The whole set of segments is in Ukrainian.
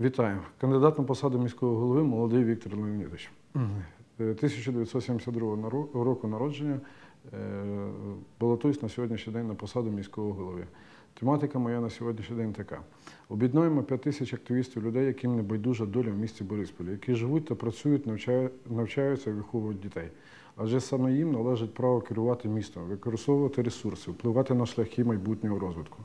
Вітаю. Кандидат на посаду міського голови молодий Віктор Леонідович. Е, 1972 наро- року народження. Е, Балотуюсь на сьогоднішній день на посаду міського голови. Тематика моя на сьогоднішній день така: об'єднуємо 5 тисяч активістів людей, яким не байдужа доля в місті Борисполі, які живуть та працюють, навчаються і виховують дітей. Адже саме їм належить право керувати містом, використовувати ресурси, впливати на шляхи майбутнього розвитку.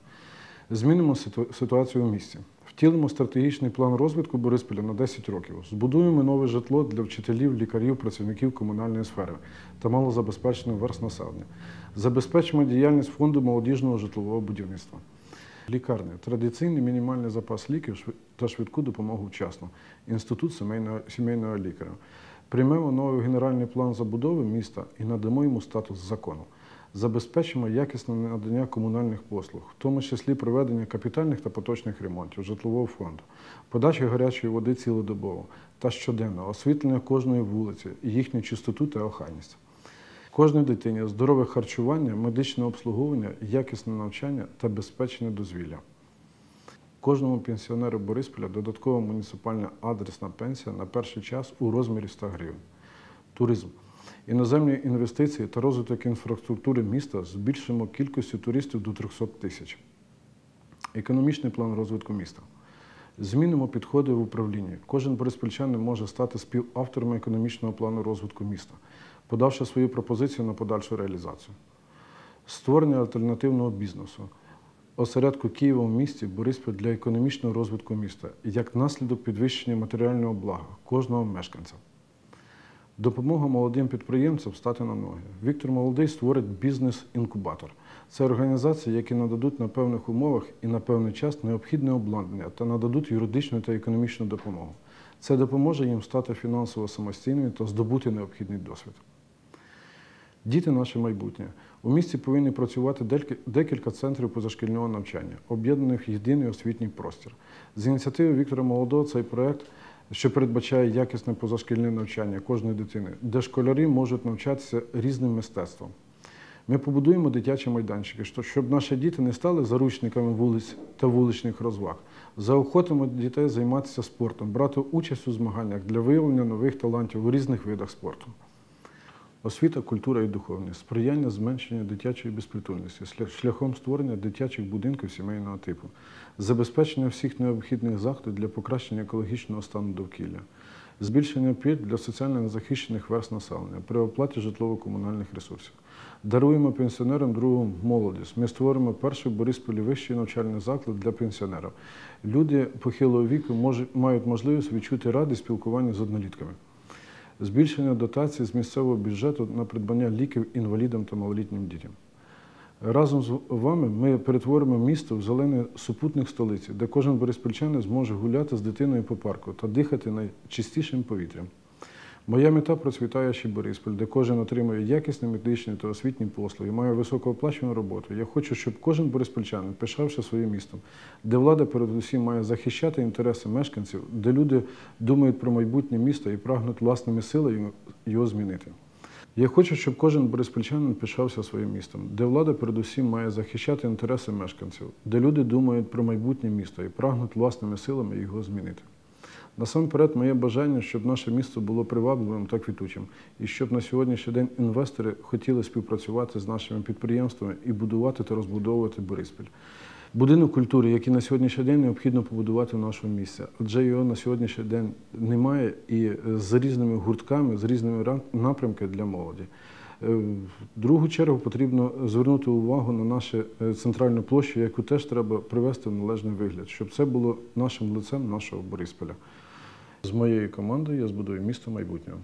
Змінимо ситуацію в місті. Втілимо стратегічний план розвитку Борисполя на 10 років. Збудуємо нове житло для вчителів, лікарів, працівників комунальної сфери та малозабезпечених верст населення. Забезпечимо діяльність фонду молодіжного житлового будівництва. Лікарня традиційний мінімальний запас ліків та швидку допомогу вчасно. Інститут сімейного, сімейного лікаря. Приймемо новий генеральний план забудови міста і надамо йому статус закону. Забезпечимо якісне надання комунальних послуг, в тому числі проведення капітальних та поточних ремонтів житлового фонду, подачі гарячої води цілодобово та щоденно, освітлення кожної вулиці, їхню чистоту та охайність. Кожній дитині здорове харчування, медичне обслуговування, якісне навчання та безпечне дозвілля. Кожному пенсіонеру Борисполя додаткова муніципальна адресна пенсія на перший час у розмірі 100 гривень. Туризм. Іноземні інвестиції та розвиток інфраструктури міста збільшимо кількістю туристів до 300 тисяч. Економічний план розвитку міста. Змінимо підходи в управлінні. Кожен бориспільчанин може стати співавтором економічного плану розвитку міста, подавши свою пропозицію на подальшу реалізацію. Створення альтернативного бізнесу. Осередку Києва в місті Бориспіль для економічного розвитку міста як наслідок підвищення матеріального блага кожного мешканця. Допомога молодим підприємцям стати на ноги. Віктор Молодий створить бізнес-інкубатор. Це організації, які нададуть на певних умовах і на певний час необхідне обладнання та нададуть юридичну та економічну допомогу. Це допоможе їм стати фінансово самостійними та здобути необхідний досвід. Діти наше майбутнє. У місті повинні працювати декілька центрів позашкільного навчання, об'єднаних в єдиний освітній простір. З ініціативи Віктора Молодого цей проект, що передбачає якісне позашкільне навчання кожної дитини, де школярі можуть навчатися різним мистецтвам. Ми побудуємо дитячі майданчики, щоб наші діти не стали заручниками вулиць та вуличних розваг. Заохотимо дітей займатися спортом, брати участь у змаганнях для виявлення нових талантів у різних видах спорту. Освіта, культура і духовність, сприяння зменшення дитячої безпритульності шляхом створення дитячих будинків сімейного типу, забезпечення всіх необхідних заходів для покращення екологічного стану довкілля, збільшення пільг для соціально незахищених верст населення при оплаті житлово-комунальних ресурсів. Даруємо пенсіонерам другу молодість. Ми створимо перший в Борисполі вищий навчальний заклад для пенсіонерів. Люди похилого віку мають можливість відчути радість спілкування з однолітками збільшення дотацій з місцевого бюджету на придбання ліків інвалідам та малолітнім дітям. Разом з вами ми перетворимо місто в зелений супутник столиці, де кожен бориспільчанин зможе гуляти з дитиною по парку та дихати найчистішим повітрям. Моя мета процвітаючий Бориспіль, де кожен отримує якісні медичні та освітні послуги, має високооплачувану роботу. Я хочу, щоб кожен бориспільчанин пишався своїм містом, де влада передусім має захищати інтереси мешканців, де люди думають про майбутнє міста і прагнуть власними силами його змінити. Я хочу, щоб кожен бориспільчанин пишався своїм містом, де влада передусім має захищати інтереси мешканців, де люди думають про майбутнє місто і прагнуть власними силами його змінити. Насамперед, моє бажання, щоб наше місто було привабливим та квітучим, і щоб на сьогоднішній день інвестори хотіли співпрацювати з нашими підприємствами і будувати та розбудовувати Бориспіль. Будинок культури, який на сьогоднішній день необхідно побудувати в нашому місці, адже його на сьогоднішній день немає і е, з різними гуртками, з різними напрямками для молоді. Е, В другу чергу потрібно звернути увагу на нашу е, центральну площу, яку теж треба привести в належний вигляд, щоб це було нашим лицем нашого Борисполя. З моєю командою я збудую місто майбутнього.